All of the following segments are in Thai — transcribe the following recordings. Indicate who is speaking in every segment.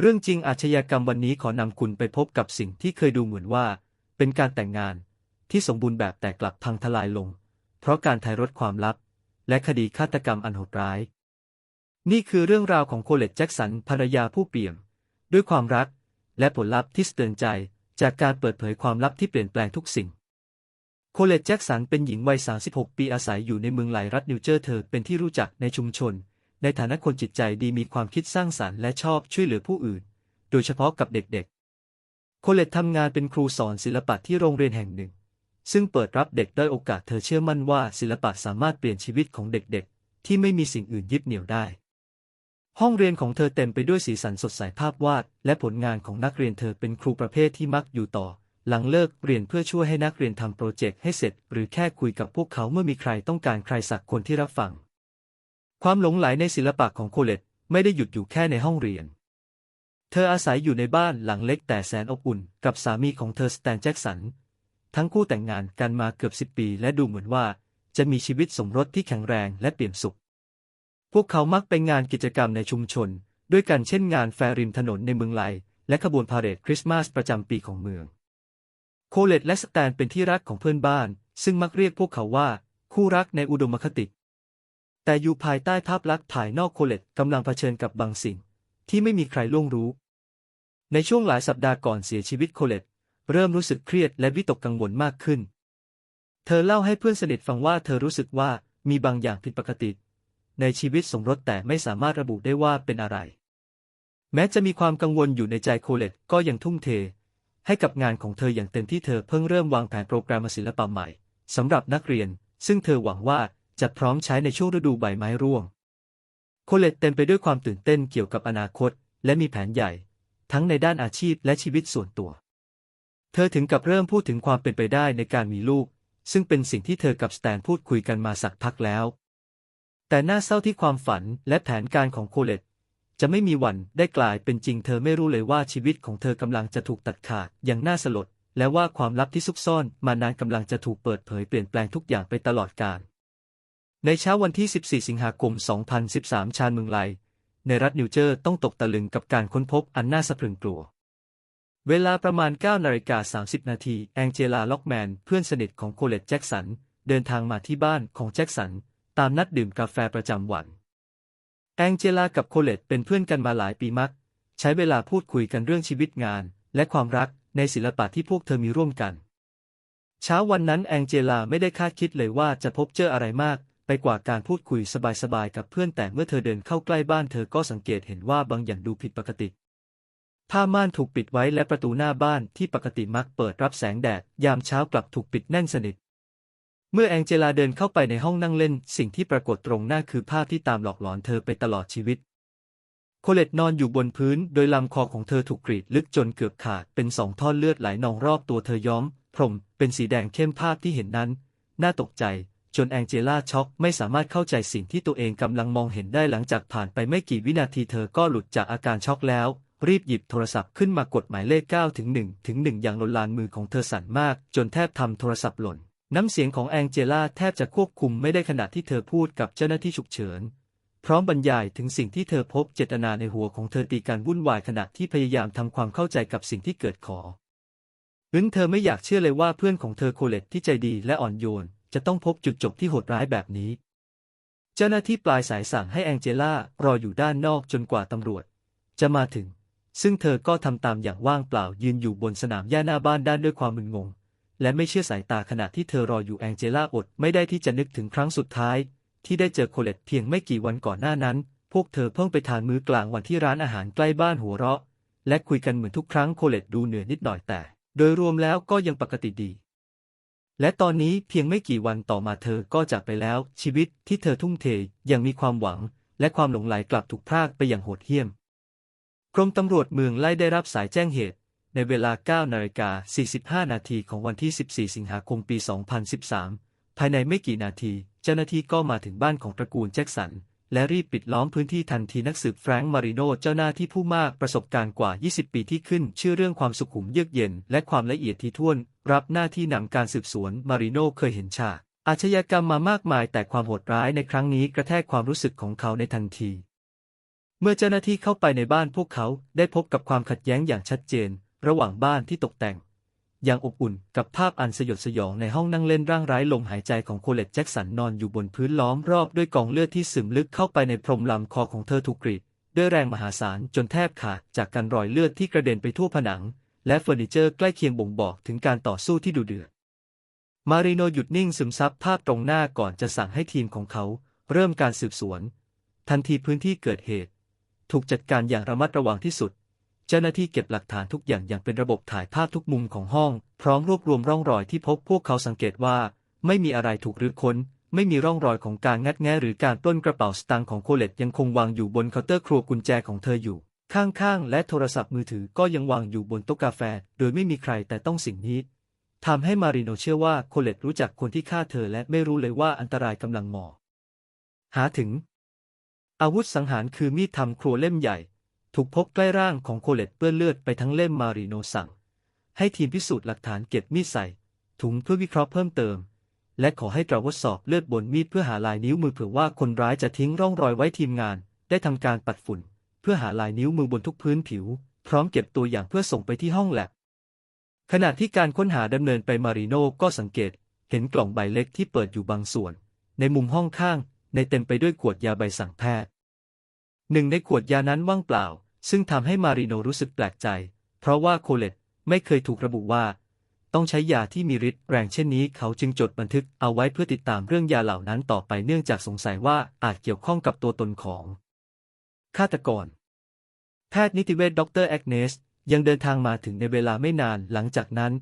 Speaker 1: เรื่องจริงอาชญากรรมวันนี้ขอนำคุณไปพบกับสิ่งที่เคยดูเหมือนว่า เป็นการแต่งงานที่สมบูรณ์แบบแต่กลับพังทลายลง เพราะการถ่ายรถความลับ และคดีฆาตกรรมอันโหดร้าย นี่คือเรื่องราวของโคเลตแจ็คสันภรรยาผู้เปี่ยม ด้วยความรัก และผลลัพธ์ที่สะเตือนใจ จากการเปิดเผยความลับที่เปลี่ยนแปลงทุกสิ่ง โคเลตแจ็คสันเป็นหญิงวัย 36 ปีอาศัยอยู่ในเมืองไหลรัฐนิวเจอร์เธอเป็นที่รู้จักในชุมชน ในฐานะคนจิตใจดีมีความคิดสร้างสรรค์และชอบช่วยเหลือผู้อื่น โดยเฉพาะกับเด็กๆ โคเลตทำงานเป็นครูสอนศิลปะที่โรงเรียนแห่งหนึ่ง ซึ่งเปิดรับเด็กด้อยโอกาสเธอเชื่อมั่นว่าศิลปะสามารถเปลี่ยนชีวิตของเด็กๆ ที่ไม่มีสิ่งอื่นยึดเหนี่ยวได้ ห้องเรียนของเธอเต็มไปด้วยสีสันสดใสภาพวาด และผลงานของนักเรียนเธอเป็นครูประเภทที่มักอยู่ต่อ หลังเลิกเรียนเพื่อช่วยให้นักเรียนทำโปรเจกต์ให้เสร็จ หรือแค่คุยกับพวกเขาเมื่อมีใครต้องการใครสักคนที่รับฟัง ความหลงไหลในศิลปะของโคเลตไม่ได้หยุดอยู่แค่ในห้องเรียน เธออาศัยอยู่ในบ้านหลังเล็กแต่แสนอบอุ่นกับสามีของเธอสแตนแจ็คสัน ทั้งคู่แต่งงานกันมาเกือบสิบปี และดูเหมือนว่าจะมีชีวิตสมรสที่แข็งแรงและเปี่ยมสุข พวกเขามักไปงานกิจกรรมในชุมชน ด้วยกันเช่นงานแฟร์ริมถนนในเมืองไลและขบวนพาเหรดคริสต์มาสประจำปีของเมือง โคเลตและสแตนเป็นที่รักของเพื่อนบ้าน ซึ่งมักเรียกพวกเขาว่าคู่รักในอุดมคติ แต่อยู่ภายใต้ภาพลักษณ์ภายนอกโคเลตกำลังเผชิญกับบางสิ่ง ที่ไม่มีใครล่วงรู้ ในช่วงหลายสัปดาห์ก่อนเสียชีวิตโคเลตเริ่มรู้สึกเครียดและวิตกกังวลมากขึ้น เธอเล่าให้เพื่อนสนิทฟังว่าเธอรู้สึกว่ามีบางอย่างผิดปกติ ในชีวิตสมรสแต่ไม่สามารถระบุได้ว่าเป็นอะไร แม้จะมีความกังวลอยู่ในใจโคเลตก็ยังทุ่มเท ให้กับงานของเธออย่างเต็มที่เธอเพิ่งเริ่มวางแผนโปรแกรมศิลปะใหม่สำหรับนักเรียน ซึ่งเธอหวังว่า จะพร้อมใช้ในช่วงฤดูใบไม้ร่วง โคเลตเต็มไปด้วยความตื่นเต้นเกี่ยวกับอนาคต และมีแผนใหญ่ ทั้งในด้านอาชีพและชีวิตส่วนตัว เธอถึงกับเริ่มพูดถึงความเป็นไปได้ในการมีลูก ซึ่งเป็นสิ่งที่เธอกับสแตนพูดคุยกันมาสักพักแล้ว แต่น่าเศร้าที่ความฝันและแผนการของโคเลตจะไม่มีวันได้กลายเป็นจริงเธอไม่รู้เลยว่าชีวิตของเธอกำลังจะถูกตัดขาดอย่างน่าสลด และว่าความลับที่ซุกซ่อนมานานกำลังจะถูกเปิดเผยเปลี่ยนแปลงทุกอย่างไปตลอดกาล ในเช้าวันที่ 14 สิงหาคม 2013 ชานเมืองไล ในรัฐนิวเจอร์ต้องตกตะลึงกับการค้นพบอันน่าสะพรึงกลัว เวลาประมาณ 9 นาฬิกา 30 นาทีแองเจลาล็อกแมน เพื่อนสนิทของโคเลตแจ็คสัน เดินทางมาที่บ้านของแจ็คสัน ตามนัดดื่มกาแฟประจำวัน แองเจลากับโคเลตเป็นเพื่อนกันมาหลายปีมัก ใช้เวลาพูดคุยกันเรื่องชีวิตงาน และความรักในศิลปะที่พวกเธอมีร่วมกัน เช้าวันนั้นแองเจลาไม่ได้คาดคิดเลยว่าจะพบเจออะไรมาก กว่าการพูดคุยสบายๆกับเพื่อนแต่เมื่อเธอเดินเข้าใกล้บ้านเธอก็สังเกตเห็นว่าบางอย่างดูผิดปกติ ผ้าม่านถูกปิดไว้และประตูหน้าบ้านที่ปกติมักเปิดรับแสงแดด ยามเช้ากลับถูกปิดแน่นสนิท เมื่อแองเจลาเดินเข้าไปในห้องนั่งเล่น สิ่งที่ปรากฏตรงหน้าคือภาพที่ตามหลอกหลอนเธอไปตลอดชีวิตโคเลตนอนอยู่บนพื้น โดยลำคอของเธอถูกกรีดลึกจนเกือบขาดเป็นสองท่อนเลือดไหลนองรอบตัวเธอย้อม พรม เป็นสีแดงเข้มภาพที่เห็นนั้น น่าตกใจ จนแองเจล่าช็อกไม่สามารถเข้าใจสิ่งที่ตัวเองกำลังมองเห็นได้หลังจากผ่านไปไม่กี่วินาทีเธอก็หลุดจากอาการช็อกแล้ว รีบหยิบโทรศัพท์ขึ้นมากดหมายเลข9ถึง1ถึง1อย่างลนลานมือของเธอสั่นมาก จนแทบทำโทรศัพท์หล่น น้ำเสียงของแองเจล่าแทบจะควบคุมไม่ได้ขณะที่เธอพูดกับเจ้าหน้าที่ฉุกเฉินพร้อมบรรยายถึงสิ่งที่เธอพบเจตนาในหัวของเธอตีการวุ่นวายขณะที่พยายามทำความเข้าใจกับสิ่งที่เกิดขออึนเธอไม่อยากเชื่อเลยว่าเพื่อนของเธอโคเลตที่ใจดีและอ่อนโยน จะต้องพบจุดจบที่โหดร้ายแบบนี้ เจ้าหน้าที่ปลายสายสั่งให้แองเจล่ารออยู่ด้านนอกจนกว่าตำรวจ จะมาถึง ซึ่งเธอก็ทำตามอย่างว่างเปล่ายืนอยู่บนสนามหญ้าหน้าบ้านด้านด้วยความมึนงง และไม่เชื่อสายตาขณะที่เธอรออยู่แองเจล่าอดไม่ได้ที่จะนึกถึงครั้งสุดท้าย ที่ได้เจอโคเลตเพียงไม่กี่วันก่อนหน้านั้น พวกเธอเพิ่งไปทานมื้อกลางวันที่ร้านอาหารใกล้บ้านหัวเราะ และคุยกันเหมือนทุกครั้งโคเลตดูเหนื่อยนิดหน่อยแต่ โดยรวมแล้วก็ยังปกติดี และตอนนี้เพียงไม่กี่วันต่อมาเธอก็จากไปแล้ว ชีวิตที่เธอทุ่มเทยังมีความหวัง และความหลงไหลกลับถูกพรากไปอย่างโหดเหี้ยม กรมตำรวจเมืองไล่ได้รับสายแจ้งเหตุ ในเวลา 9 นาฬิกา 45 นาทีของวันที่ 14 สิงหาคมปี 2013 ภายในไม่กี่นาที เจ้าหน้าที่ก็มาถึงบ้านของตระกูลแจ็คสัน และรีบปิดล้อมพื้นที่ทันทีนักสืบแฟรงค์มาริโนเจ้าหน้าที่ผู้มากประสบการณ์กว่า 20 ปีที่ขึ้น ชื่อเรื่องความสุขุมเยือกเย็น และความละเอียดถี่ถ้วน รับหน้าที่นำการสืบสวนมาริโนเคยเห็นฉากอาชญากรรมมามากมายแต่ความโหดร้ายในครั้งนี้กระแทกความรู้สึกของเขาในทันที เมื่อเจ้าหน้าที่เข้าไปในบ้านพวกเขาได้พบกับความขัดแย้งอย่างชัดเจน ระหว่างบ้านที่ตกแต่ง อย่างอบอุ่นกับภาพอันสยดสยองในห้องนั่งเล่นร่างไร้ลมหายใจของโคเลตแจ็คสันนอนอยู่บนพื้นล้อมรอบด้วยกองเลือดที่ซึมลึกเข้าไปในพรมลำคอของเธอถูกกรีดด้วยแรงมหาศาลจนแทบขาดจากการรอยเลือดที่กระเด็นไปทั่วผนัง และเฟอร์นิเจอร์ใกล้เคียงบ่งบอกถึงการต่อสู้ที่ดุเดือด มาริโนหยุดนิ่งซึมซับภาพตรงหน้าก่อนจะสั่งให้ทีมของเขา เริ่มการสืบสวน ทันทีพื้นที่เกิดเหตุ ถูกจัดการอย่างระมัดระวังที่สุด เจ้าหน้าที่เก็บหลักฐานทุกอย่างอย่างเป็นระบบถ่ายภาพทุกมุมของห้อง พร้อมรวบรวมร่องรอยที่พบพวกเขาสังเกตว่า ไม่มีอะไรถูกรื้อค้น ไม่มีร่องรอยของการงัดแงะหรือการปล้นกระเป๋าสตางค์ของโคเลตยังคงวางอยู่บนเคาน์เตอร์ครัวกุญแจของเธออยู่ ข้างๆ และโทรศัพท์มือถือก็ยังวางอยู่บนโต๊ะกาแฟ โดยไม่มีใครแต่ต้องสิ่งนี้ทำให้มาริโนเชื่อว่าโคเลตรู้จักคนที่ฆ่าเธอและไม่รู้เลยว่าอันตรายกำลังหมอหาถึง อาวุธสังหารคือมีดทำครัวเล่มใหญ่ ถูกพบใกล้ร่างของโคเลตเปื้อนเลือดไปทั้งเล่มมาริโนสั่ง ให้ทีมพิสูจน์หลักฐานเก็บมีดใส่ ถุงเพื่อวิเคราะห์เพิ่มเติม และขอให้ตรวจสอบเลือดบนมีดเพื่อหาลายนิ้วมือเผื่อว่าคนร้ายจะทิ้งร่องรอยไว้ทีมงาน ได้ทำการปัดฝุ่น เพื่อหาลายนิ้วมือบนทุกพื้นผิว พร้อมเก็บตัวอย่างเพื่อส่งไปที่ห้องแลบขณะที่การค้นหาดำเนินไปมาริโนก็สังเกต เห็นกล่องใบเล็กที่เปิดอยู่บางส่วน ในมุมห้องข้าง ในเต็มไปด้วยขวดยาใบสั่งแพทย์หนึ่งในขวดยานั้นว่างเปล่า ซึ่งทำให้มาริโนรู้สึกแปลกใจ เพราะว่าโคเลตไม่เคยถูกระบุว่า ต้องใช้ยาที่มีฤทธิ์แรงเช่นนี้เขาจึงจดบันทึกเอาไว้เพื่อติดตามเรื่องยาเหล่านั้นต่อไปเนื่องจากสงสัยว่าอาจเกี่ยวข้องกับตัวตนของฆาตกร แพทย์นิติเวชดรแอกเนส ยังเดินทางมาถึงในเวลาไม่นานหลังจากนั้น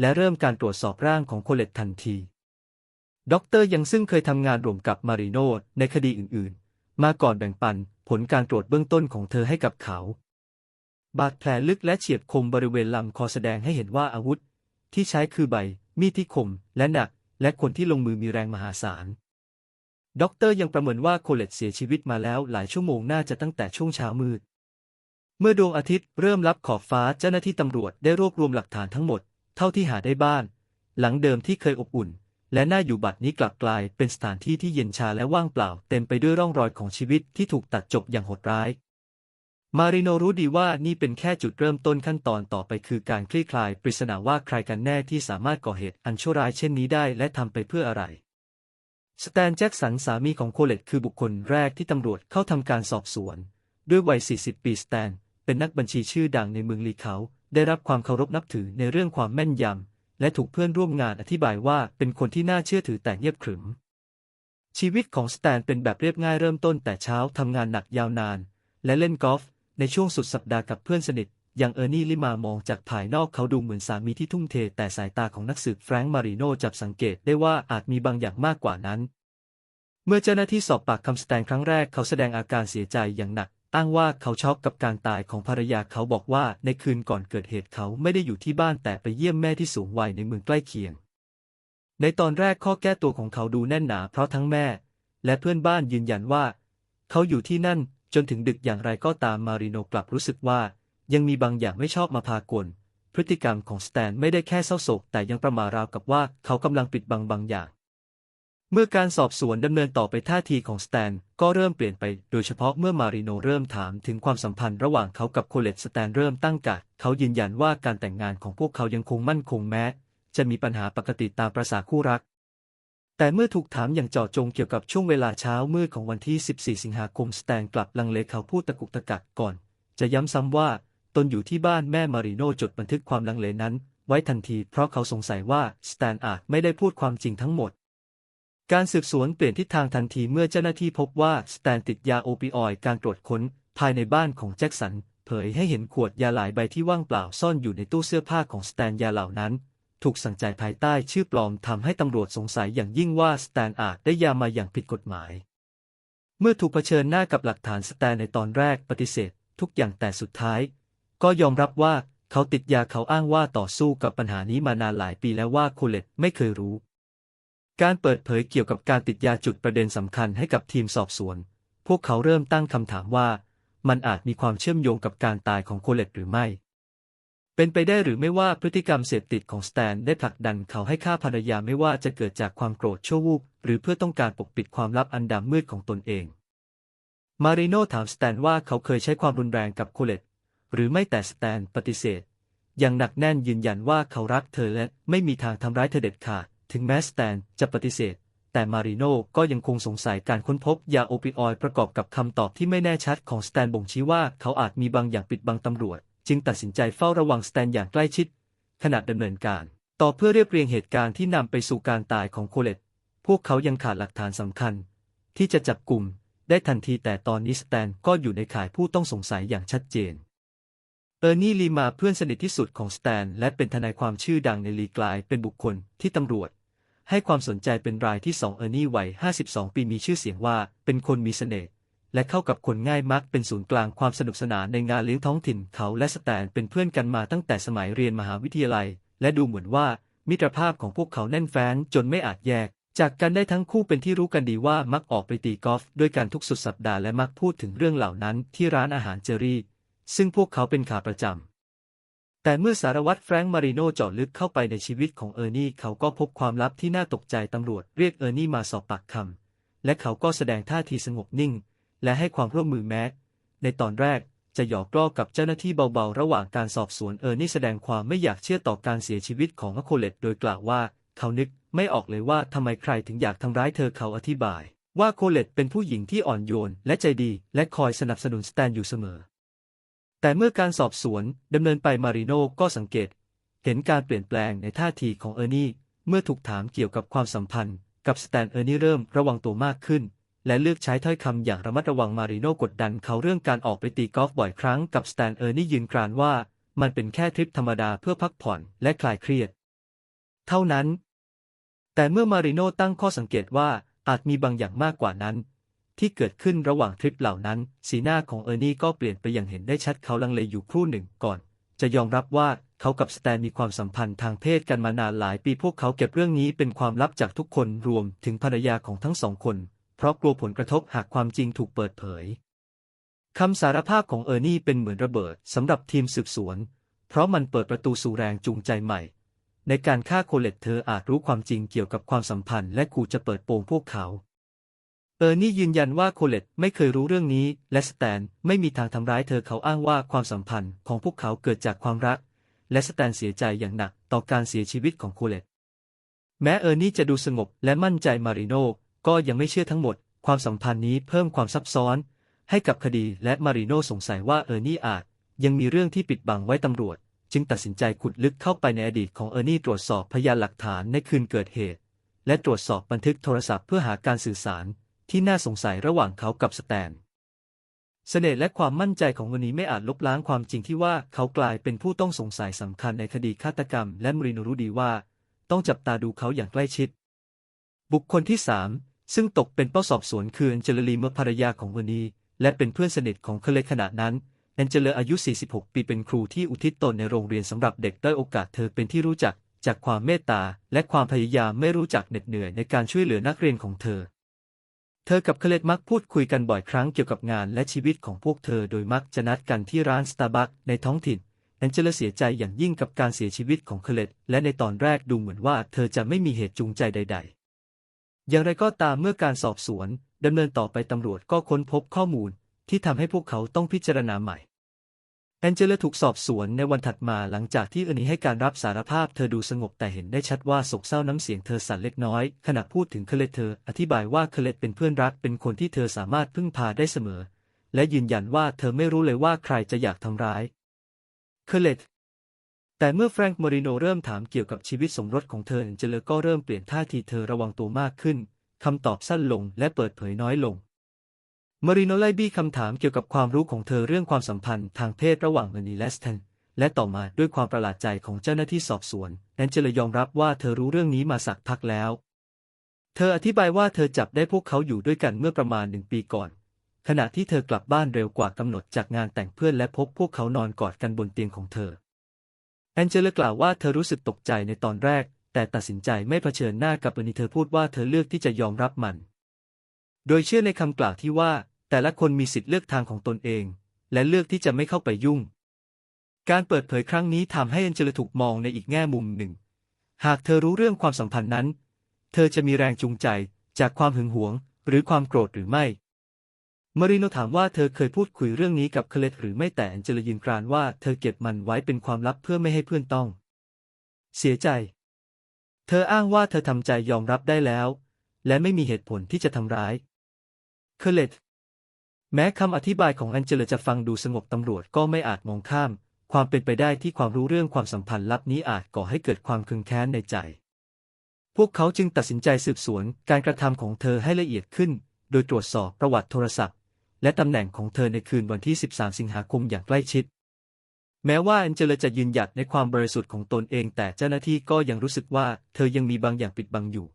Speaker 1: และเริ่มการตรวจสอบร่างของโคเลตทันทีด็อกเตอร์ยังซึ่งเคยทำงานร่วมกับมาริโนในคดีอื่นๆ มาก่อนแบ่งปันผลการตรวจเบื้องต้นของเธอให้กับเขา บาดแผลลึกและเฉียบคมบริเวณลำคอแสดงให้เห็นว่าอาวุธ ที่ใช้คือใบ มีดที่คม และหนัก และคนที่ลงมือมีแรงมหาศาลด็อกเตอร์ยังประเมินว่าโคเลตเสียชีวิตมาแล้วหลายชั่วโมงน่าจะตั้งแต่ช่วงเช้ามืด เมื่อดวงอาทิตย์เริ่มลับขอบฟ้าเจ้าหน้าที่ตำรวจได้รวบรวมหลักฐานทั้งหมด เท่าที่หาได้บ้าน หลังเดิมที่เคยอบอุ่น และน่าอยู่บัดนี้กลับกลายเป็นสถานที่ที่เย็นชาและว่างเปล่า เต็มไปด้วยร่องรอยของชีวิตที่ถูกตัดจบอย่างโหดร้าย มาริโนรู้ดีว่านี่เป็นแค่จุดเริ่มต้นขั้นตอนต่อไปคือการคลี่คลายปริศนาว่าใครกันแน่ที่สามารถก่อเหตุอันชั่วร้ายเช่นนี้ได้และทำไปเพื่ออะไรสแตนแจ็คสันสามีของโคเลตคือบุคคลแรกที่ตำรวจเข้าทำการสอบสวน ด้วยวัย 40 ปีสแตน เป็นนักบัญชีชื่อดังในเมืองลีเขา ได้รับความเคารพนับถือในเรื่องความแม่นยำ และถูกเพื่อนร่วมงานอธิบายว่าเป็นคนที่น่าเชื่อถือแต่เงียบขรึม ชีวิตของสแตนเป็นแบบเรียบง่ายเริ่มต้นแต่เช้าทำงานหนักยาวนาน และเล่นกอล์ฟในช่วงสุดสัปดาห์กับเพื่อนสนิท อย่างเออร์นี่ลิมามองจากภายนอกเขาดูเหมือนสามีที่ทุ่มเท แต่สายตาของนักสืบแฟรงค์มาริโนจับสังเกตได้ว่าอาจมีบางอย่างมากกว่านั้น เมื่อเจ้าหน้าที่สอบปากคำสแตนครั้งแรกเขาแสดงอาการเสียใจอย่างหนัก อ้างว่าเขาช็อกกับการตายของภรรยาเขาบอกว่าในคืนก่อนเกิดเหตุเขาไม่ได้อยู่ที่บ้านแต่ไปเยี่ยมแม่ที่สูงวัยในเมืองใกล้เคียง ในตอนแรกข้อแก้ตัวของเขาดูแน่นหนาเพราะทั้งแม่ และเพื่อนบ้านยืนยันว่า เขาอยู่ที่นั่นจนถึงดึกอย่างไรก็ตามมาริโนกลับรู้สึกว่า ยังมีบางอย่างไม่ชอบมาพากลพฤติกรรมของสแตนไม่ได้แค่เศร้าโศกแต่ยังประมาราวกับว่าเขากำลังปิดบังบางอย่าง เมื่อการสอบสวนดำเนินต่อไปท่าทีของสแตนก็เริ่มเปลี่ยนไป โดยเฉพาะเมื่อมาริโนเริ่มถามถึงความสัมพันธ์ระหว่างเขากับโคเลตสแตนเริ่มตั้งกาดเขายืนยันว่าการแต่งงานของพวกเขายังคงมั่นคงแม้ จะมีปัญหาปกติตามประษาคู่รัก แต่เมื่อถูกถามอย่างเจาะจงเกี่ยวกับช่วงเวลาเช้ามืดของวันที่ 14 สิงหาคมสแตนกลับลังเลเขาพูดตะกุกตะกักก่อน จะย้ำซ้ำว่าตนอยู่ที่บ้านแม่มาริโนจดบันทึกความลังเลนั้น ไว้ทันทีเพราะเขาสงสัยว่าสแตนอาจไม่ได้พูดความจริงทั้งหมด การสืบสวนเปลี่ยนทิศทางทันทีเมื่อเจ้าหน้าที่พบว่าสแตนติดยาโอปิออยด์การตรวจค้น ภายในบ้านของแจ็คสัน เผยให้เห็นขวดยาหลายใบที่ว่างเปล่าซ่อนอยู่ในตู้เสื้อผ้าของสแตนยาเหล่านั้น ถูกสั่งจ่ายภายใต้ชื่อปลอมทำให้ตำรวจสงสัยอย่างยิ่งว่าสแตนอาจได้ยามาอย่างผิดกฎหมาย เมื่อถูกเผชิญหน้ากับหลักฐานสแตนในตอนแรกปฏิเสธ ทุกอย่างแต่สุดท้าย ก็ยอมรับว่าเขาติดยาเขาอ้างว่าต่อสู้กับปัญหานี้มานานหลายปีแล้วว่าโคเลตไม่เคยรู้ การเปิดเผยเกี่ยวกับการติดยาจุดประเด็นสำคัญให้กับทีมสอบสวน พวกเขาเริ่มตั้งคำถามว่า มันอาจมีความเชื่อมโยงกับการตายของโคเลตหรือไม่ เป็นไปได้หรือไม่ว่าพฤติกรรมเสพติดของสแตนได้ผลักดันเขาให้ฆ่าภรรยาไม่ว่าจะเกิดจากความโกรธชั่ววูบหรือเพื่อต้องการปกปิดความลับอันดำมืดของตนเอง มาริโนถามสแตนว่าเขาเคยใช้ความรุนแรงกับโคเลตหรือไม่แต่สแตนปฏิเสธ อย่างหนักแน่นยืนยันว่าเขารักเธอและไม่มีทางทำร้ายเธอเด็ดขาด ถึงแม้สแตนจะปฏิเสธ แต่มาริโนก็ยังคงสงสัยการค้นพบยาโอปิออยด์ประกอบกับคำตอบที่ไม่แน่ชัดของสแตนบ่งชี้ว่าเขาอาจมีบางอย่างปิดบังตำรวจ จึงตัดสินใจเฝ้าระวังสแตนอย่างใกล้ชิด ขณะดำเนินการ ต่อเพื่อเรียบเรียงเหตุการณ์ที่นำไปสู่การตายของโคเลตพวกเขายังขาดหลักฐานสำคัญ ที่จะจับกลุ่มได้ทันทีแต่ตอนนี้สแตนก็อยู่ในข่ายผู้ต้องสงสัยอย่างชัดเจน เออร์นี่ลีมาเพื่อนสนิทที่สุดของสแตน และเป็นทนายความชื่อดังในลีกลายเป็นบุคคลที่ตำรวจ ให้ความสนใจเป็นรายที่สองเออร์นี่วัย 52 ปีมีชื่อเสียงว่า เป็นคนมีเสน่ห์และเข้ากับคนง่ายมักเป็นศูนย์กลางความสนุกสนานในงานเลี้ยงท้องถิ่นเขาและสแตนเป็นเพื่อนกันมาตั้งแต่สมัยเรียนมหาวิทยาลัย และดูเหมือนว่า มิตรภาพของพวกเขาแน่นแฟ้นจนไม่อาจแยก จากกันได้ทั้งคู่เป็นที่รู้กันดีว่ามักออกไปตีกอล์ฟด้วยกันทุกสุดสัปดาห์และมักพูดถึงเรื่องเหล่านั้นที่ร้านอาหารเจอรี่ ซึ่งพวกเขาเป็นขาประจำ แต่เมื่อสารวัตรแฟรงค์มาริโนเจาะลึกเข้าไปในชีวิตของเออร์นี่เขาก็พบความลับที่น่าตกใจตำรวจเรียกเออร์นี่มาสอบปากคำและเขาก็แสดงท่าทีสงบนิ่ง และให้ความร่วมมือแม้ ในตอนแรกจะหยอกล้อกับเจ้าหน้าที่เบาๆ ระหว่างการสอบสวนเออร์นี่แสดงความไม่อยากเชื่อต่อการเสียชีวิตของอโคเลตโดยกล่าวว่า เขานึกไม่ออกเลยว่าทำไมใครถึงอยากทำร้ายเธอเขาอธิบาย ว่าโคเลตเป็นผู้หญิงที่อ่อนโยนและใจดี และคอยสนับสนุนสแตนอยู่เสมอ แต่เมื่อการสอบสวนดำเนินไปมาริโนก็สังเกต เห็นการเปลี่ยนแปลงในท่าทีของเออร์นี่เมื่อถูกถามเกี่ยวกับความสัมพันธ์ กับสแตนเออร์นี่เริ่มระวังตัวมากขึ้น และเลือกใช้ถ้อยคำอย่างระมัดระวังมาริโนกดดันเขาเรื่องการออกไปตีกอล์ฟบ่อยครั้งกับสแตนเออร์นี่ยืนกรานว่า มันเป็นแค่ทริปธรรมดาเพื่อพักผ่อนและคลายเครียด เท่านั้น แต่เมื่อมาริโนตั้งข้อสังเกตว่าอาจมีบางอย่างมากกว่านั้น ที่เกิดขึ้นระหว่างทริปเหล่านั้น สีหน้าของเออร์นี่ก็เปลี่ยนไปอย่างเห็นได้ชัดเขาลังเลอยู่ครู่หนึ่งก่อน จะยอมรับว่าเขากับสแตนมีความสัมพันธ์ทางเพศกันมานานหลายปีพวกเขาเก็บเรื่องนี้เป็นความลับจากทุกคนรวมถึงภรรยาของทั้งสองคน เพราะกลัวผลกระทบหากความจริงถูกเปิดเผยคำสารภาพของเออร์นี่เป็นเหมือนระเบิดสำหรับทีมสืบสวน เพราะมันเปิดประตูสู่แรงจูงใจใหม่ ในการฆ่าโคเลตเธออาจรู้ความจริงเกี่ยวกับความสัมพันธ์และขู่จะเปิดโปงพวกเขา เออร์นี่ยืนยันว่าโคเลตไม่เคยรู้เรื่องนี้ และสแตนไม่มีทางทำร้ายเธอเขาอ้างว่าความสัมพันธ์ของพวกเขาเกิดจากความรัก และสแตนเสียใจอย่างหนักต่อการเสียชีวิตของโคเลตแม้เออร์นี่จะดูสงบและมั่นใจมาริโนก็ยังไม่เชื่อทั้งหมด ความสัมพันธ์นี้เพิ่มความซับซ้อน ให้กับคดีและมาริโนสงสัยว่าเออร์นี่อาจ ยังมีเรื่องที่ปิดบังไว้ตำรวจ จึงตัดสินใจขุดลึกเข้าไปในอดีตของเออร์นี่ตรวจสอบพยานหลักฐานในคืนเกิดเหตุ และตรวจสอบบันทึกโทรศัพท์เพื่อหาการสื่อสาร ที่น่าสงสัยระหว่างเขากับสแตน เสน่ห์และความมั่นใจของวันนี้ไม่อาจลบล้างความจริงที่ว่าเขากลายเป็นผู้ต้องสงสัยสำคัญในคดีฆาตกรรม และมรินรู้ดีว่า ต้องจับตาดูเขาอย่างใกล้ชิด บุคคลที่สามซึ่งตกเป็นเป้าสอบสวนคือแอนเจลลีเมื่อภรรยาของวันนี้ และเป็นเพื่อนสนิทของเคเลขณะนั้นแอนเจลอายุ 46 ปีเป็นครูที่อุทิศตนในโรงเรียนสำหรับเด็กด้อยโอกาสเธอเป็นที่รู้จักจากความเมตตาและความพยายามไม่รู้จักเหน็ดเหนื่อยในการช่วยเหลือนักเรียนของเธอ เธอกับเคเลตมักพูดคุยกันบ่อยครั้งเกี่ยวกับงานและชีวิตของพวกเธอโดยมักจะนัดกันที่ร้านสตาร์บัคในท้องถิ่นแอนเจลเสียใจอย่างยิ่งกับการเสียชีวิตของเคเลตและในตอนแรกดูเหมือนว่าเธอจะไม่มีเหตุจูงใจใด ๆ อย่างไรก็ตามเมื่อการสอบสวนดำเนินต่อไปตำรวจก็ค้นพบข้อมูลที่ทำให้พวกเขาต้องพิจารณาใหม่ แอนเจลาถูกสอบสวนในวันถัดมาหลังจากที่เออร์นีให้การรับสารภาพเธอดูสงบแต่เห็นได้ชัดว่าโศกเศร้าน้ำเสียงเธอสั่นเล็กน้อย ขณะพูดถึงเคเลตเธออธิบายว่าเคเลตเป็นเพื่อนรักเป็นคนที่เธอสามารถพึ่งพาได้เสมอ และยืนยันว่าเธอไม่รู้เลยว่าใครจะอยากทำร้ายเคเลตแต่เมื่อแฟรงค์มอริโนเริ่มถามเกี่ยวกับชีวิตสมรสของเธอแอนเจลก็เริ่มเปลี่ยนท่าทีเธอระวังตัวมากขึ้นคำตอบสั้นลงและเปิดเผยน้อยลง มาริโนไลบี้คำถามเกี่ยวกับความรู้ของเธอเรื่องความสัมพันธ์ทางเพศระหว่างเอนีและสแตนและต่อมาด้วยความประหลาดใจของเจ้าหน้าที่สอบสวนแอนเจลยอมรับว่าเธอรู้เรื่องนี้มาสักพักแล้ว เธออธิบายว่าเธอจับได้พวกเขาอยู่ด้วยกันเมื่อประมาณหนึ่งปีก่อน ขณะที่เธอกลับบ้านเร็วกว่ากำหนดจากงานแต่งเพื่อนและพบพวกเขานอนกอดกันบนเตียงของเธอแอนเจลกล่าวว่าเธอรู้สึกตกใจในตอนแรก แต่ตัดสินใจไม่เผชิญหน้ากับเอนีเธอพูดว่าเธอเลือกที่จะยอมรับมัน โดยเชื่อในคำกล่าวที่ว่า แต่ละคนมีสิทธิ์เลือกทางของตนเอง และเลือกที่จะไม่เข้าไปยุ่ง การเปิดเผยครั้งนี้ทำให้แอนเจลถูกมองในอีกแง่มุมหนึ่ง หากเธอรู้เรื่องความสัมพันธ์นั้น เธอจะมีแรงจูงใจจากความหึงหวง หรือความโกรธหรือไม่มาริโนถามว่าเธอเคยพูดคุยเรื่องนี้กับเคเลตหรือไม่แต่แองเจลยืนกรานว่าเธอเก็บมันไว้เป็นความลับเพื่อไม่ให้เพื่อนต้อง เสียใจ เธออ้างว่าเธอทำใจยอมรับได้แล้ว และไม่มีเหตุผลที่จะทำร้าย เคเลตแม้คำอธิบายของแองเจลาจะฟังดูสงบตำรวจก็ไม่อาจมองข้าม ความเป็นไปได้ที่ความรู้เรื่องความสัมพันธ์ลับนี้อาจก่อให้เกิดความคึงแค้นในใจ พวกเขาจึงตัดสินใจสืบสวนการกระทำของเธอให้ละเอียดขึ้น โดยตรวจสอบประวัติโทรศัพท์ และตำแหน่งของเธอในคืนวันที่ 13 สิงหาคมอย่างใกล้ชิด แม้ว่าแองเจลาจะยืนหยัดในความบริสุทธิ์ของตนเอง แต่เจ้าหน้าที่ก็ยังรู้สึกว่าเธอยังมีบางอย่างปิดบังอยู่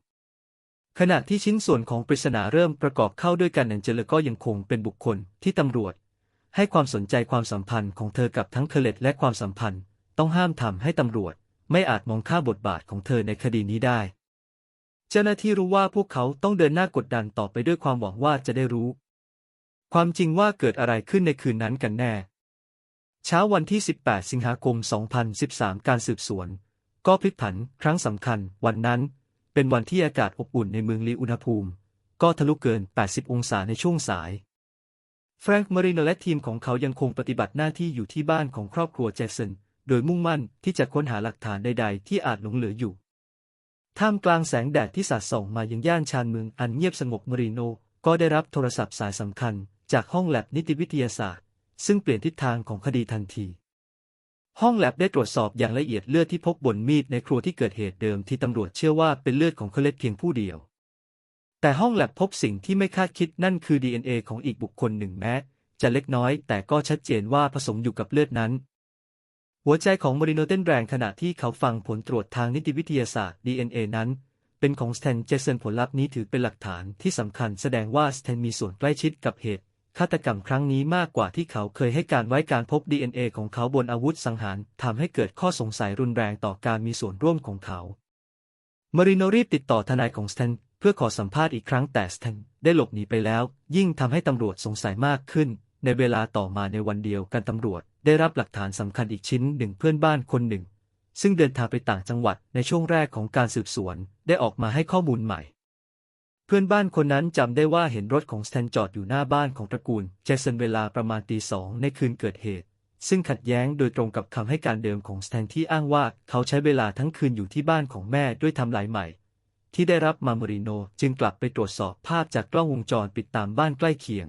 Speaker 1: ขณะที่ชิ้นส่วนของปริศนาเริ่มประกอบเข้าด้วยกันแองเจลก็ยังคงเป็นบุคคลที่ตำรวจ ให้ความสนใจความสัมพันธ์ของเธอกับทั้งเคเลตและความสัมพันธ์ ต้องห้ามทำให้ตำรวจ ไม่อาจมองข้ามบทบาทของเธอในคดีนี้ได้ เจ้าหน้าที่รู้ว่าพวกเขาต้องเดินหน้ากดดันต่อไปด้วยความหวังว่าจะได้รู้ ความจริงว่าเกิดอะไรขึ้นในคืนนั้นกันแน่ เช้าวันที่ 18 สิงหาคม 2013 การสืบสวน ก็พลิกผันครั้งสำคัญวันนั้น เป็นวันที่อากาศอบอุ่นในเมืองลีอุณหภูมิ ก็ทะลุเกิน 80 องศาในช่วงสาย แฟรงค์มาริโนและทีมของเขายังคงปฏิบัติหน้าที่อยู่ที่บ้านของครอบครัวเจสัน โดยมุ่งมั่นที่จะค้นหาหลักฐานใด ๆ ที่อาจหลงเหลืออยู่ ท่ามกลางแสงแดดที่สาดส่องมายังย่านชานเมืองอันเงียบสงบมาริโนก็ได้รับโทรศัพท์สายสำคัญ จากห้องแลบนิติวิทยาศาสตร์ ซึ่งเปลี่ยนทิศทางของคดีทันที ห้องแลบได้ตรวจสอบอย่างละเอียดเลือดที่พบบนมีดในครัวที่เกิดเหตุเดิมที่ตำรวจเชื่อว่าเป็นเลือดของเคเลตเพียงผู้เดียว แต่ห้องแลบพบสิ่งที่ไม่คาดคิดนั่นคือ DNA ของอีกบุคคลหนึ่งแม้ จะเล็กน้อย แต่ก็ชัดเจนว่าผสมอยู่กับเลือดนั้น หัวใจของมาริโนเต้นแรงขณะที่เขาฟังผลตรวจทางนิติวิทยาศาสตร์ DNA นั้น เป็นของสแตนเจสันผลลัพธ์นี้ถือเป็นหลักฐานที่สำคัญแสดงว่าสแตนมีส่วนใกล้ชิดกับเหตุ ฆาตกรรมครั้งนี้มากกว่าที่เขาเคยให้การไว้การพบ DNA ของเขาบนอาวุธสังหารทำให้เกิดข้อสงสัยรุนแรงต่อการมีส่วนร่วมของเขามาริโนรีบติดต่อทนายของสแตนเพื่อขอสัมภาษณ์อีกครั้งแต่สแตนได้หลบหนีไปแล้ว ยิ่งทำให้ตำรวจสงสัยมากขึ้น ในเวลาต่อมาในวันเดียวกันตำรวจ ได้รับหลักฐานสำคัญอีกชิ้นหนึ่งเพื่อนบ้านคนหนึ่ง ซึ่งเดินทางไปต่างจังหวัดในช่วงแรกของการสืบสวน ได้ออกมาให้ข้อมูลใหม่ เพื่อนบ้านคนนั้นจำได้ว่าเห็นรถของสแตนจอดอยู่หน้าบ้านของตระกูลเจสันเวลาประมาณตีสองในคืนเกิดเหตุ ซึ่งขัดแย้งโดยตรงกับคำให้การเดิมของสแตนที่อ้างว่าเขาใช้เวลาทั้งคืนอยู่ที่บ้านของแม่ด้วยทำลายใหม่ ที่ได้รับมาโมริโนจึงกลับไปตรวจสอบภาพจากกล้องวงจรปิดตามบ้านใกล้เคียง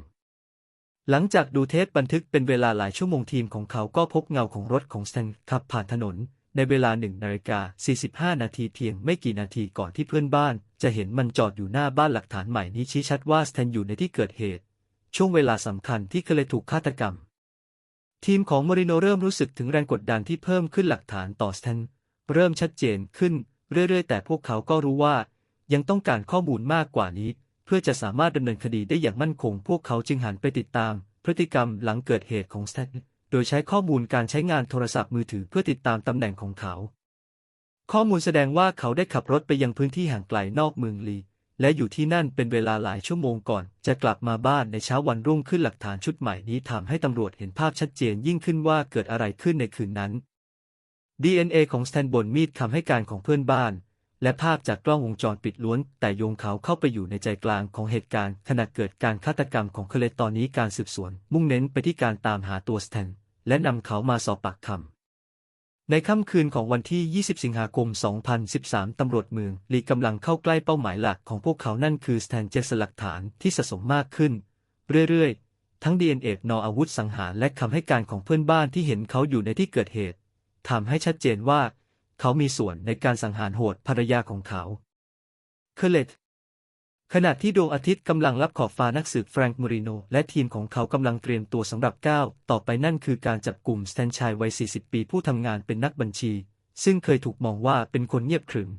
Speaker 1: หลังจากดูเทปบันทึกเป็นเวลาหลายชั่วโมงทีมของเขาก็พบเงาของรถของสแตนขับผ่านถนนในเวลาหนึ่งนาฬิกา45 นาทีเพียงไม่กี่นาทีก่อนที่เพื่อนบ้าน จะเห็นมันจอดอยู่หน้าบ้านหลักฐานใหม่นี้ชี้ชัดว่าสแตนอยู่ในที่เกิดเหตุ ช่วงเวลาสำคัญที่เคยถูกฆาตกรรม ทีมของมอริโนเริ่มรู้สึกถึงแรงกดดันที่เพิ่มขึ้นหลักฐานต่อสแตนเริ่มชัดเจนขึ้นเรื่อยๆ แต่พวกเขาก็รู้ว่า ยังต้องการข้อมูลมากกว่านี้ เพื่อจะสามารถดำเนินคดีได้อย่างมั่นคง พวกเขาจึงหันไปติดตาม พฤติกรรมหลังเกิดเหตุของสแตนโดยใช้ข้อมูลการใช้งานโทรศัพท์มือถือเพื่อติดตามตำแหน่งของเขา ข้อมูลแสดงว่าเขาได้ขับรถไปยังพื้นที่ห่างไกลนอกเมืองลี และอยู่ที่นั่นเป็นเวลาหลายชั่วโมงก่อน จะกลับมาบ้านในเช้าวันรุ่งขึ้นหลักฐานชุดใหม่นี้ทำให้ตำรวจเห็นภาพชัดเจนยิ่งขึ้นว่าเกิดอะไรขึ้นในคืนนั้น DNA ของสแตนบนมีดคำให้การของเพื่อนบ้าน และภาพจากกล้องวงจรปิดล้วน แต่โยงเขาเข้าไปอยู่ในใจกลางของเหตุการณ์ขณะเกิดการฆาตกรรมของเคเลตตอนนี้การสืบสวน มุ่งเน้นไปที่การตามหาตัวสแตนและนำเขามาสอบปากคำ ในค่ำคืนของวันที่ 20 สิงหาคม 2013 ตำรวจเมืองลีกำลังเข้าใกล้เป้าหมายหลักของพวกเขานั่นคือสแตนเจสหลักฐานที่สะสมมากขึ้น เรื่อยๆ ทั้ง DNA นออาวุธสังหารและคำให้การของเพื่อนบ้านที่เห็นเขาอยู่ในที่เกิดเหตุทำให้ชัดเจนว่า เขามีส่วนในการสังหารโหดภรรยาของเขา เคเลต ขณะที่ดวงอาทิตย์กำลังรับขอบฟ้านักสืบแฟรงค์มูริโน และทีมของเขากำลังเตรียมตัวสำหรับก้าวต่อไปนั่นคือการจับกลุ่มสแตนชัยวัย 40 ปีผู้ทำงานเป็นนักบัญชี ซึ่งเคยถูกมองว่าเป็นคนเงียบขรึม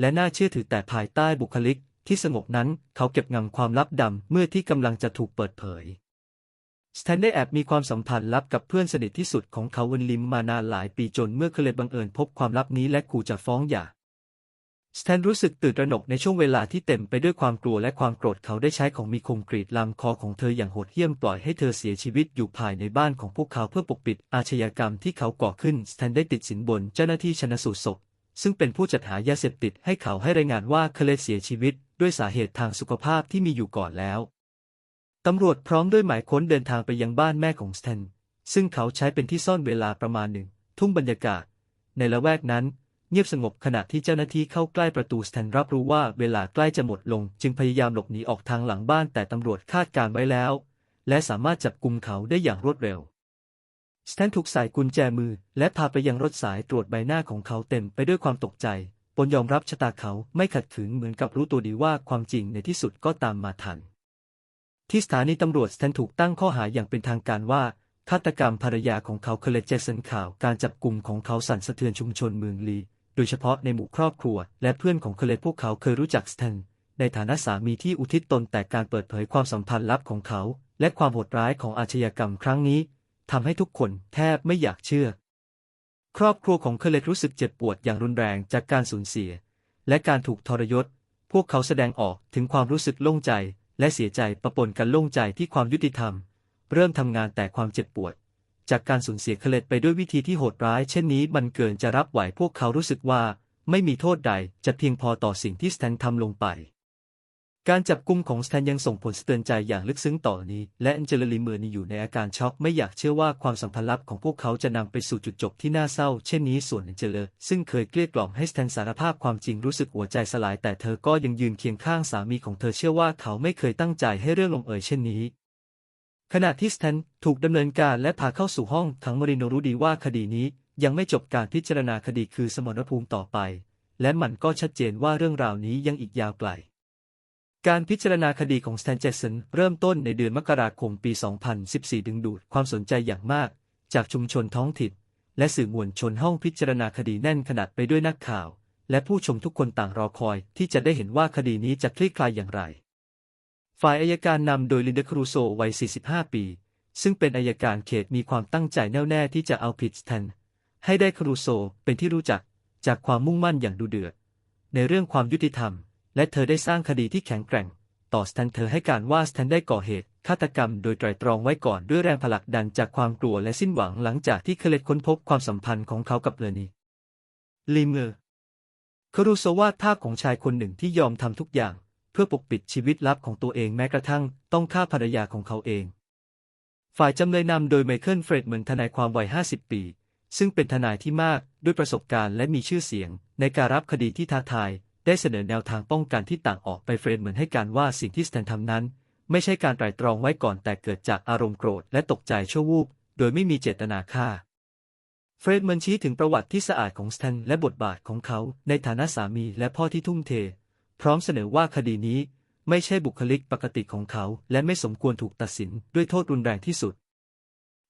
Speaker 1: และน่าเชื่อถือแต่ภายใต้บุคลิก ที่สงบนั้นเขาเก็บงำความลับดำเมื่อที่กำลังจะถูกเปิดเผยสแตนได้แอบมีความสัมพันธ์ลับกับเพื่อนสนิทที่สุดของเขาวันลิมมานานหลายปีจนเมื่อเคเลบังเอิญพบความลับนี้และขู่จะฟ้องหย่า สแตนรู้สึกตื่นตระหนกในช่วงเวลาที่เต็มไปด้วยความกลัวและความโกรธเขาได้ใช้ของมีคมกรีดลำคอของเธออย่างโหดเหี้ยมปล่อยให้เธอเสียชีวิตอยู่ภายในบ้านของพวกเขาเพื่อปกปิดอาชญากรรมที่เขาก่อขึ้นสแตนได้ติดสินบนเจ้าหน้าที่ชนสูตรศพ ซึ่งเป็นผู้จัดหายาเสพติดให้เขาให้รายงานว่าเคเลเสียชีวิต ด้วยสาเหตุทางสุขภาพที่มีอยู่ก่อนแล้วตำรวจพร้อมด้วยหมายค้นเดินทางไปยังบ้านแม่ของสแตนซึ่งเขาใช้เป็นที่ซ่อนเวลาประมาณหนึ่งทุ่งบรรยากาศ ในละแวกนั้น เงียบสงบขณะที่เจ้าหน้าที่เข้าใกล้ประตูสแตนรับรู้ว่าเวลาใกล้จะหมดลง จึงพยายามหลบหนีออกทางหลังบ้านแต่ตำรวจคาดการไว้แล้ว และสามารถจับกุมเขาได้อย่างรวดเร็วสแตนถูกใส่กุญแจมือ และพาไปยังรถสายตรวจใบหน้าของเขาเต็มไปด้วยความตกใจปนยอมรับชะตาเขาไม่ขัดขืนเหมือนกับรู้ตัวดีว่าความจริงในที่สุดก็ตามมาทัน ที่สถานีตำรวจสแตนถูกตั้งข้อหาอย่างเป็นทางการว่าฆาตกรรมภรรยาของเขาเคเลเจสันข่าวการจับกลุ่มของเขาสั่นสะเทือนชุมชนเมืองลี โดยเฉพาะในหมู่ครอบครัว และเพื่อนของเคเลตพวกเขาเคยรู้จักสแตนในฐานะสามีที่อุทิศตนแต่การเปิดเผยความสัมพันธ์ลับของเขา และความโหดร้ายของอาชญากรรมครั้งนี้ทำให้ทุกคนแทบไม่อยากเชื่อ ครอบครัวของเคเลตรู้สึกเจ็บปวดอย่างรุนแรงจากการสูญเสีย และการถูกทรยศ พวกเขาแสดงออกถึงความรู้สึกโล่งใจ และเสียใจประปนกันโล่งใจที่ความยุติธรรม เริ่มทำงานแต่ความเจ็บปวด จากการสูญเสียเคเลตไปด้วยวิธีที่โหดร้าย เช่นนี้มันเกินจะรับไหวพวกเขารู้สึกว่า ไม่มีโทษใดจะเพียงพอต่อสิ่งที่สแตนทำลงไป การจับกุมของสแตนยังส่งผลสะเตือนใจอย่างลึกซึ้งต่อนี้ และแอนเจลลีเมอร์นีอยู่ในอาการช็อกไม่อยากเชื่อว่าความสัมพันธ์ลับของพวกเขาจะนำไปสู่จุดจบที่น่าเศร้า เช่นนี้ส่วนแอนเจเลซึ่งเคยเกลี้ยกล่อมให้สแตนสารภาพความจริงรู้สึกหัวใจสลาย แต่เธอก็ยังยืนเคียงข้างสามีของเธอเชื่อว่าเขาไม่เคยตั้งใจให้เรื่องลงเอยเช่นนี้ ขณะที่สแตนถูกดำเนินการและพาเข้าสู่ห้องขังมาริโนรู้ดีว่าคดีนี้ยังไม่จบการพิจารณาคดีคือสมรภูมิต่อไป และมันก็ชัดเจนว่าเรื่องราวนี้ยังอีกยาวไกล การพิจารณาคดีของสแตนเจสันเริ่มต้นในเดือนมกราคมปี 2014 ดึงดูดความสนใจอย่างมาก จากชุมชนท้องถิ่นและสื่อมวลชนห้องพิจารณาคดีแน่นขนาดไปด้วยนักข่าว และผู้ชมทุกคนต่างรอคอยที่จะได้เห็นว่าคดีนี้จะคลี่คลายอย่างไร ฝ่ายอายการนำโดยลินเดครูโซวัย 45 ปี ซึ่งเป็นอายการเขตมีความตั้งใจแน่วแน่ที่จะเอาผิดสแตนให้ได้ครูโซเป็นที่รู้จักจากความมุ่งมั่นอย่างดูเดือด ในเรื่องความยุติธรรม และเธอได้สร้างคดีที่แข็งแกร่ง ต่อสแตนเธอให้การว่าสแตนได้ก่อเหตุฆาตกรรมโดยไตรตรองไว้ก่อนด้วยแรงผลักดันจากความกลัวและสิ้นหวังหลังจากที่เคเลตค้นพบความสัมพันธ์ของเขากับเลนีลีเมอร์ครูโซวาดภาพของชายคนหนึ่งที่ยอมทำทุกอย่าง พื่อปกปิดชีวิตลับของตัวเองแม้กระทั่งต้องฆ่าภรรยาของเขาเอง ฝ่ายจำเลยนำโดยไมเคิลเฟรดเหมือนทนายความวัย 50 ปี ซึ่งเป็นทนายที่มากด้วยประสบการณ์และมีชื่อเสียง ในการรับคดีที่ท้าทาย ได้เสนอแนวทางป้องกันที่ต่างออกไปเฟรดเหมือนให้การว่าสิ่งที่สแตนทำนั้น ไม่ใช่การไตร่ตรองไว้ก่อนแต่เกิดจากอารมณ์โกรธและตกใจชั่ววูบโดยไม่มีเจตนาฆ่าเฟรดเหมือนชี้ถึงประวัติที่สะอาดของสแตนและบทบาทของเขาในฐานะสามีและพ่อที่ทุ่มเท พร้อมเสนอว่าคดีนี้ไม่ใช่บุคลิกปกติของเขา และไม่สมควรถูกตัดสินด้วยโทษรุนแรงที่สุด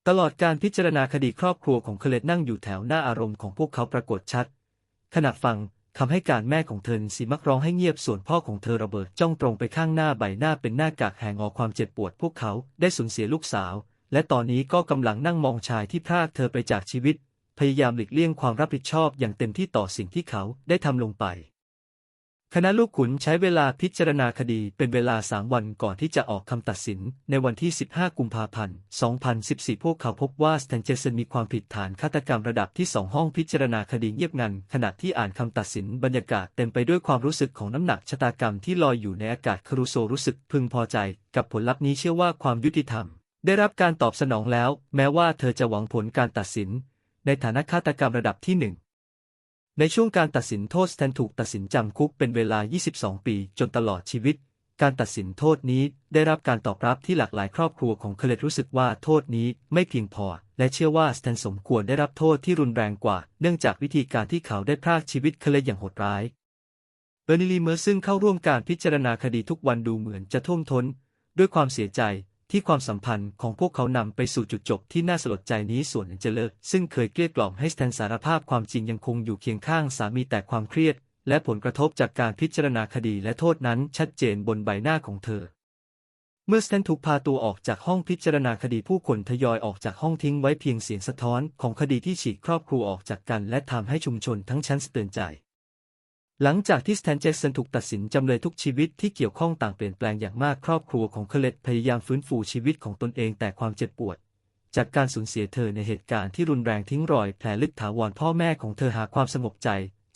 Speaker 1: ตลอดการพิจารณาคดีครอบครัวของเคเลตนั่งอยู่แถวหน้าอารมณ์ของพวกเขาปรากฏชัด ขณะฟังคำให้การแม่ของเธอสีมักร้องให้เงียบส่วนพ่อของเธอระเบิดจ้องตรงไปข้างหน้าใบหน้าเป็นหน้ากากแห่งอความเจ็บปวด พวกเขาได้สูญเสียลูกสาว และตอนนี้ก็กำลังนั่งมองชายที่พรากเธอไปจากชีวิต พยายามหลีกเลี่ยงความรับผิดชอบอย่างเต็มที่ต่อสิ่งที่เขาได้ทำลงไป คณะลูกขุนใช้เวลาพิจารณาคดีเป็นเวลาสามวันก่อนที่จะออกคำตัดสิน ในวันที่ 15 กุมภาพันธ์ 2014 พวกเขาพบว่าสแตนเจสันมีความผิดฐานฆาตกรรมระดับที่สองห้องพิจารณาคดีเงียบงัน ขณะที่อ่านคำตัดสินบรรยากาศเต็มไปด้วยความรู้สึกของน้ำหนักชะตากรรมที่ลอยอยู่ในอากาศคารูโซรู้สึกพึงพอใจ กับผลลัพธ์นี้เชื่อว่าความยุติธรรม ได้รับการตอบสนองแล้ว แม้ว่าเธอจะหวังผลการตัดสิน ในฐานะฆาตกรรมระดับที่หนึ่ง ในช่วงการตัดสินโทษสแตนถูกตัดสินจำคุกเป็นเวลา 22 ปี จนตลอดชีวิต การตัดสินโทษนี้ได้รับการตอบรับที่หลากหลายครอบครัวของเคเลตรู้สึกว่าโทษนี้ไม่เพียงพอ และเชื่อว่าสแตนสมควรได้รับโทษที่รุนแรงกว่า เนื่องจากวิธีการที่เขาได้พรากชีวิตเคเลตอย่างโหดร้าย เบอร์นิลีเมอร์ซึ่งเข้าร่วมการพิจารณาคดีทุกวันดูเหมือนจะท่วมท้น ด้วยความเสียใจ ที่ความสัมพันธ์ของพวกเขานำไปสู่จุดจบที่น่าสลดใจนี้ส่วนเจเลอร์ซึ่งเคยเกลี้ยกล่อมให้สแตนสารภาพความจริงยังคงอยู่เคียงข้างสามีแต่ความเครียด และผลกระทบจากการพิจารณาคดีและโทษนั้นชัดเจนบนใบหน้าของเธอ เมื่อสแตนถูกพาตัวออกจากห้องพิจารณาคดีผู้คนทยอยออกจากห้องทิ้งไว้เพียงเสียงสะท้อนของคดีที่ฉีกครอบครัวออกจากกัน และทำให้ชุมชนทั้งชั้นสะเตือนใจ หลังจากที่สแตนเจสันถูกตัดสินจำเลยทุกชีวิตที่เกี่ยวข้องต่างเปลี่ยนแปลงอย่างมากครอบครัวของเคเลตพยายามฟื้นฟูชีวิตของตนเองแต่ความเจ็บปวด จากการสูญเสียเธอในเหตุการณ์ที่รุนแรงทิ้งรอยแผลลึกถาวรพ่อแม่ของเธอหาความสงบใจ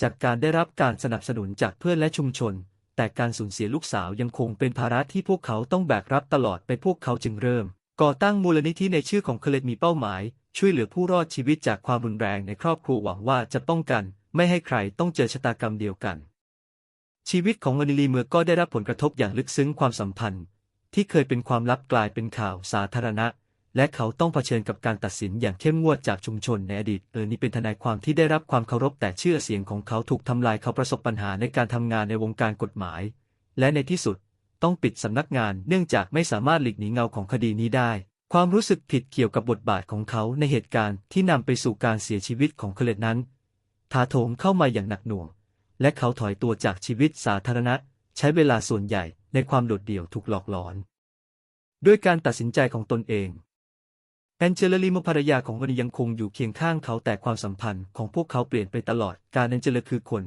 Speaker 1: จากการได้รับการสนับสนุนจากเพื่อนและชุมชน แต่การสูญเสียลูกสาวยังคงเป็นภาระที่พวกเขาต้องแบกรับตลอดไปพวกเขาจึงเริ่ม ก่อตั้งมูลนิธิในชื่อของเคเลตมีเป้าหมาย ช่วยเหลือผู้รอดชีวิตจากความรุนแรงในครอบครัวหวังว่าจะป้องกัน ไม่ให้ใครต้องเจอชะตากรรมเดียวกัน ชีวิตของอนิลีเมือก็ได้รับผลกระทบอย่างลึกซึ้งความสัมพันธ์ ที่เคยเป็นความลับกลายเป็นข่าวสาธารณะ และเขาต้องเผชิญกับการตัดสินอย่างเข้มงวดจากชุมชนในอดีตเออนี่เป็นทนายความที่ได้รับความเคารพแต่ชื่อเสียงของเขาถูกทำลายเขาประสบปัญหาในการทำงานในวงการกฎหมาย และในที่สุดต้องปิดสำนักงานเนื่องจากไม่สามารถหลีกหนีเงาของคดีนี้ได้ ความรู้สึกผิดเกี่ยวกับบทบาทของเขาในเหตุการณ์ที่นำไปสู่การเสียชีวิตของเคเลตนั้น ถาโถมเข้ามาอย่างหนักหน่วง และเขาถอยตัวจากชีวิตสาธารณะ ใช้เวลาส่วนใหญ่ในความโดดเดี่ยวถูกหลอกหลอน ด้วยการตัดสินใจของตนเอง แอนเจลลีมภรรยาของวันยังคงอยู่เคียงข้างเขาแต่ความสัมพันธ์ของพวกเขาเปลี่ยนไปตลอดการแอนเจลคือคน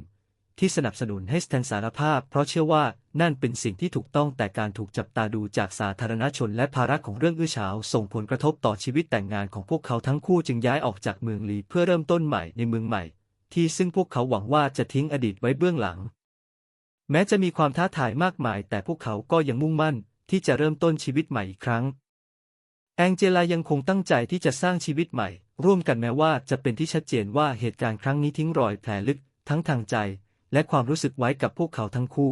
Speaker 1: ที่สนับสนุนให้สแตนสารภาพ เพราะเชื่อว่านั่นเป็นสิ่งที่ถูกต้องแต่การถูกจับตาดูจากสาธารณชนและภาระของเรื่องอื้อฉาวส่งผลกระทบต่อชีวิตแต่งงานของพวกเขาทั้งคู่จึงย้ายออกจากเมืองลีเพื่อเริ่มต้นใหม่ในเมืองใหม่ ที่ซึ่งพวกเขาหวังว่าจะทิ้งอดีตไว้เบื้องหลัง แม้จะมีความท้าทายมากมาย แต่พวกเขาก็ยังมุ่งมั่นที่จะเริ่มต้นชีวิตใหม่อีกครั้ง แองเจลายังคงตั้งใจที่จะสร้างชีวิตใหม่ ร่วมกันแม้ว่าจะเป็นที่ชัดเจนว่าเหตุการณ์ครั้งนี้ทิ้งรอยแผลลึกทั้งทางใจ และความรู้สึกไว้กับพวกเขาทั้งคู่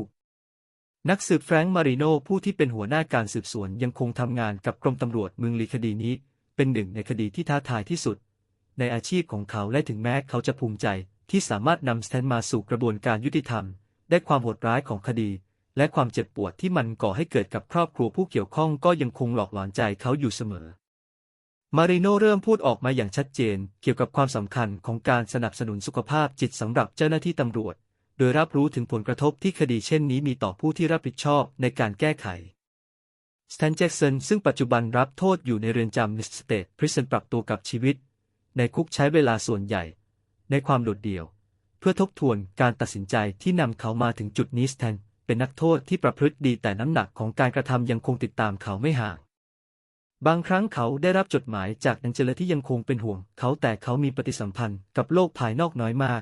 Speaker 1: นักสืบแฟรงค์มาริโนผู้ที่เป็นหัวหน้าการสืบสวนยังคงทำงานกับกรมตำรวจเมืองลีคดีนี้ เป็นหนึ่งในคดีที่ท้าทายที่สุด ในอาชีพของเขาและถึงแม้เขาจะภูมิใจ ที่สามารถนำสแตนมาสู่กระบวนการยุติธรรม ได้ความโหดร้ายของคดี และความเจ็บปวดที่มันก่อให้เกิดกับครอบครัวผู้เกี่ยวข้องก็ยังคงหลอกหลอนใจเขาอยู่เสมอ มาริโนเริ่มพูดออกมาอย่างชัดเจน เกี่ยวกับความสำคัญของการสนับสนุนสุขภาพจิตสำหรับเจ้าหน้าที่ตำรวจ โดยรับรู้ถึงผลกระทบที่คดีเช่นนี้มีต่อผู้ที่รับผิดชอบในการแก้ไขสแตนแจ็กสันซึ่งปัจจุบันรับโทษอยู่ในเรือนจำมิสเตทพริสันปรับตัวกับชีวิต ในคุกใช้เวลาส่วนใหญ่ ในความโดดเดี่ยว เพื่อทบทวนการตัดสินใจที่นำเขามาถึงจุดนี้สแตนเป็นนักโทษที่ประพฤติดีแต่น้ำหนักของการกระทำยังคงติดตามเขาไม่ห่าง บางครั้งเขาได้รับจดหมายจากแองเจลาที่ยังคงเป็นห่วง เขาแต่เขามีปฏิสัมพันธ์กับโลกภายนอกน้อยมาก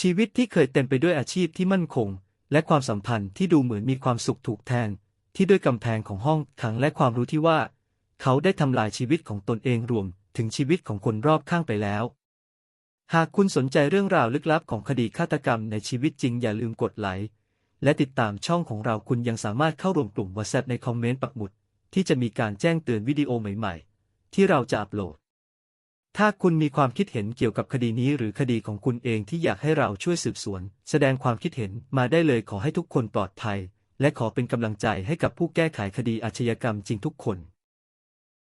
Speaker 1: ชีวิตที่เคยเต็มไปด้วยอาชีพที่มั่นคง และความสัมพันธ์ที่ดูเหมือนมีความสุขถูกแทน ที่ด้วยกำแพงของห้องขังและความรู้ที่ว่า เขาได้ทำลายชีวิตของตนเองรวมถึงชีวิตของคนรอบข้างไปแล้ว หากคุณสนใจเรื่องราวลึกลับของคดีฆาตกรรมในชีวิตจริงอย่าลืมกดไลค์และติดตามช่องของเราคุณยังสามารถเข้าร่วมกลุ่ม WhatsApp ในคอมเมนต์ปักหมุด ที่จะมีการแจ้งเตือนวิดีโอใหม่ๆ ที่เราจะอัปโหลด ถ้าคุณมีความคิดเห็นเกี่ยวกับคดีนี้หรือคดีของคุณเองที่อยากให้เราช่วยสืบสวน แสดงความคิดเห็นมาได้เลยขอให้ทุกคนปลอดภัย และขอเป็นกำลังใจให้กับผู้แก้ไขคดีอาชญากรรมจริงทุกคน